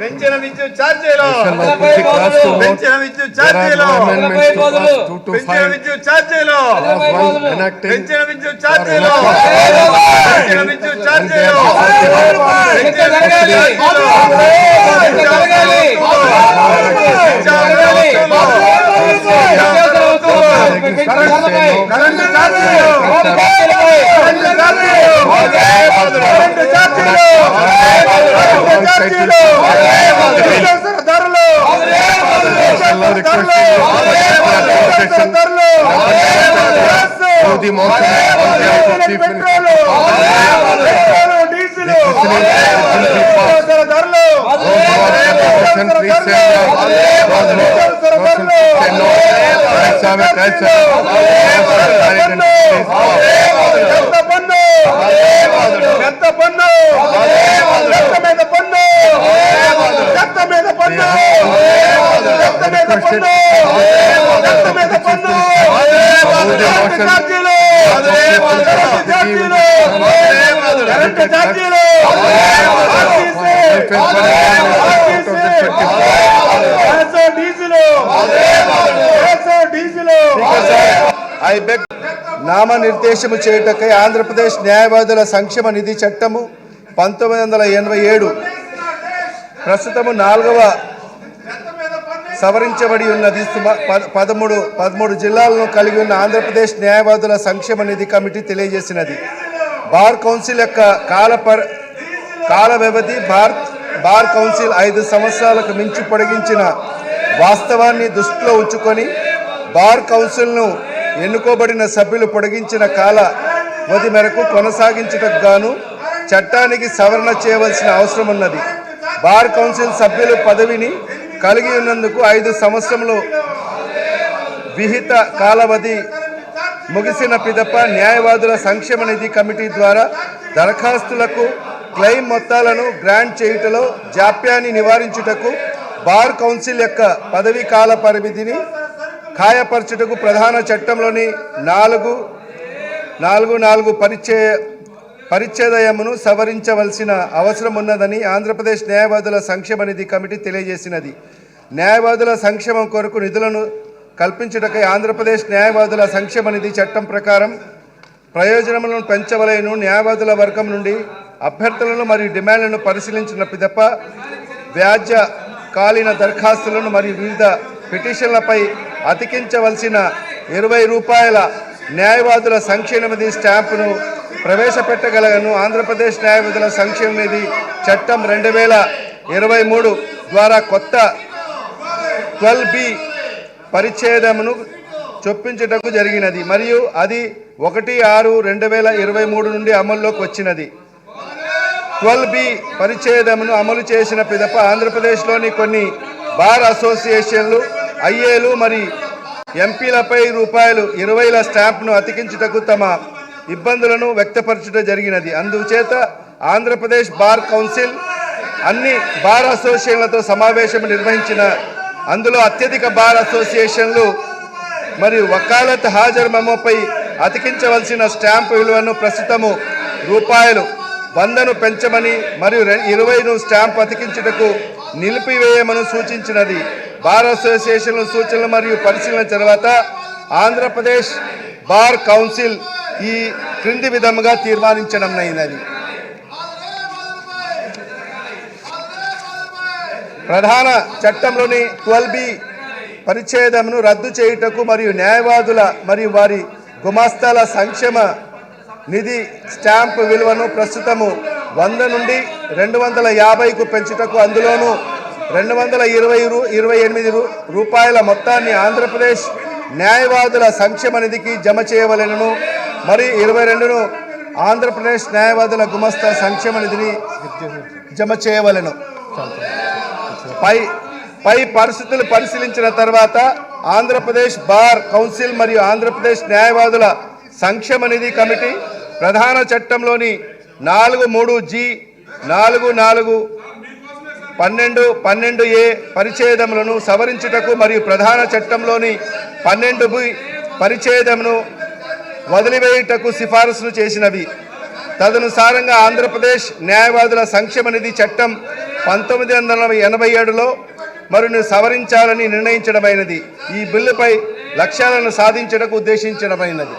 పెంచిన విద్యుత్ ఛార్జీలు? పెంచిన విద్యుత్ ఛార్జీలు పెంచిన. విద్యుత్ ఛార్జీలు. పెంచిన విద్యుత్ ఛార్జీలు పెంచిన విద్యుత్ ఛార్జీలు పెంచిన విద్యుత్ కరెంటు ఛార్జీలు కరెంటు ఛార్జీలు ఎంత పన్ను ఎంత మీద పన్ను ఎంత మీద పన్ను ఎంత మీద పన్ను ఎంత మీద పన్ను ఐ బెగ్ నామనిర్దేశము చేయుటకై ఆంధ్రప్రదేశ్ న్యాయవాదుల సంక్షేమ నిధి చట్టము పంతొమ్మిది వందల ఎనభై ఏడు ప్రస్తుతము నాలుగవ సవరించబడి ఉన్నది పద- పదమూడు పదమూడు జిల్లాలను కలిగి ఉన్న ఆంధ్రప్రదేశ్ న్యాయవాదుల సంక్షేమ నిధి కమిటీ తెలియజేసినది. బార్ కౌన్సిల్ యొక్క కాల పర్ కాల వ్యవధి భారత్ బార్ కౌన్సిల్ ఐదు సంవత్సరాలకు మించి పొడిగించిన వాస్తవాన్ని దృష్టిలో ఉంచుకొని బార్ కౌన్సిల్ను ఎన్నుకోబడిన సభ్యులు పొడిగించిన కాల వ్యవధి మేరకు కొనసాగించుటకు గాను చట్టానికి సవరణ చేయవలసిన అవసరం ఉన్నది బార్ కౌన్సిల్ సభ్యులు పదవిని కలిగి ఉన్నందుకు ఐదు సంవత్సరములు విహిత కాలావధి ముగిసిన పిదప న్యాయవాదుల సంక్షేమ నిధి కమిటీ ద్వారా దరఖాస్తులకు క్లెయిమ్ మొత్తాలను గ్రాంట్ చేయుటలో జాప్యాన్ని నివారించుటకు బార్ కౌన్సిల్ యొక్క పదవీ కాల పరిమితిని ఖాయపరచుటకు ప్రధాన చట్టంలోని నాలుగు నాలుగు నాలుగు పరిచయ పరిచ్ఛేదయమును సవరించవలసిన అవసరం ఉన్నదని ఆంధ్రప్రదేశ్ న్యాయవాదుల సంక్షేమ నిధి కమిటీ తెలియజేసినది. న్యాయవాదుల సంక్షేమం కొరకు నిధులను కల్పించుటకై ఆంధ్రప్రదేశ్ న్యాయవాదుల సంక్షేమ నిధి చట్టం ప్రకారం ప్రయోజనములను పెంచవలేను. న్యాయవాదుల వర్గం నుండి అభ్యర్థులను మరియు డిమాండ్లను పరిశీలించిన పిదప వ్యాజ్యకాలీన దరఖాస్తులను మరియు వివిధ పిటిషన్లపై అతికించవలసిన ఇరవై రూపాయల న్యాయవాదుల సంక్షేమ నిధి స్టాంపును ప్రవేశపెట్టగలను ఆంధ్రప్రదేశ్ న్యాయవాదుల సంక్షేమ నిధి చట్టం రెండు వేల ఇరవై మూడు ద్వారా కొత్త ట్వెల్వ్ బి పరిచ్ఛేదమును చొప్పించుటకు జరిగినది మరియు అది ఒకటి ఆరు రెండు వేల ఇరవై మూడు నుండి అమల్లోకి వచ్చినది. ట్వెల్వ్ బి పరిచ్ఛేదమును అమలు చేసిన పిదప ఆంధ్రప్రదేశ్లోని కొన్ని బార్ అసోసియేషన్లు ఐఏలు మరి ఎంపీలపై రూపాయలు ఇరవైల స్టాంప్ను అతికించుటకు తమ ఇబ్బందులను వ్యక్తపరచుట జరిగినది. అందుచేత ఆంధ్రప్రదేశ్ బార్ కౌన్సిల్ అన్ని బార్ అసోసియేషన్లతో సమావేశం నిర్వహించిన అందులో అత్యధిక బార్ అసోసియేషన్లు మరియు వకాలత్ హాజరు మెమోపై అతికించవలసిన స్టాంపు విలువను ప్రస్తుతము రూపాయలు వందను పెంచమని మరియు ఇరవైను స్టాంప్ అతికించుటకు నిలిపివేయమని సూచించినది. బార్ అసోసియేషన్ల సూచనలు మరియు పరిశీలన తర్వాత ఆంధ్రప్రదేశ్ బార్ కౌన్సిల్ ఈ క్రింది విధముగా తీర్మానించడమైనది ప్రధాన చట్టంలోని ట్వెల్వ్ బి పరిచ్ఛేదమును రద్దు చేయుటకు మరియు న్యాయవాదుల మరియు వారి గుమాస్తాల సంక్షేమ నిధి స్టాంపు విలువను ప్రస్తుతము వంద నుండి రెండు వందల యాభైకు పెంచుటకు అందులోనూ రెండు వందల ఇరవై రూ ఇరవై ఎనిమిది రూపాయల మొత్తాన్ని ఆంధ్రప్రదేశ్ న్యాయవాదుల సంక్షేమ నిధికి జమ చేయవలెనను మరి ఇరవై రెండును ఆంధ్రప్రదేశ్ న్యాయవాదుల గుమస్తా సంక్షేమ నిధిని జమ చేయవలెను. పై పై పరిస్థితులు పరిశీలించిన తర్వాత ఆంధ్రప్రదేశ్ బార్ కౌన్సిల్ మరియు ఆంధ్రప్రదేశ్ న్యాయవాదుల సంక్షేమ నిధి కమిటీ ప్రధాన చట్టంలోని నాలుగు మూడు జి నాలుగు నాలుగు పన్నెండు పన్నెండు ఏ పరిచ్ఛేదములను సవరించుటకు మరియు ప్రధాన చట్టంలోని పన్నెండు బి పరిచ్ఛేదమును వదిలివేయుటకు సిఫారసులు చేసినవి. తదనుసారంగా ఆంధ్రప్రదేశ్ న్యాయవాదుల సంక్షేమ నిధి చట్టం పంతొమ్మిది వందల ఎనభై ఏడులో మరిన్ని సవరించాలని నిర్ణయించడమైనది. ఈ బిల్లుపై లక్ష్యాలను సాధించడానికి ఉద్దేశించడమైనది.